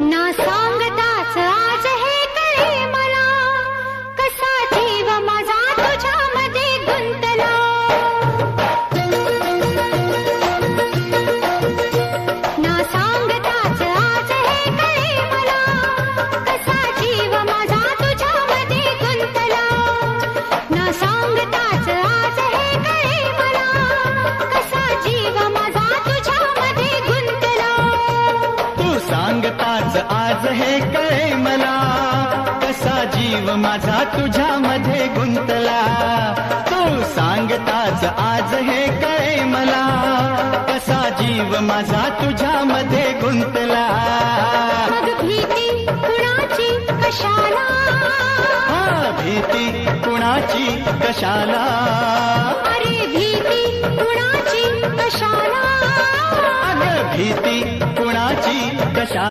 ना सांगताच सांगताच आज हे कळे मला. कसा जीव माझा तुझ्यामध्ये गुंतला. तू सांगताच आज हे कळे मला. कसा जीव माझा गुंतला. भीती कुणाची कशाला? हा भीती कुणाची कशाला? अरे भीती कुणाची कशाला? अग भीती कुणाची कशा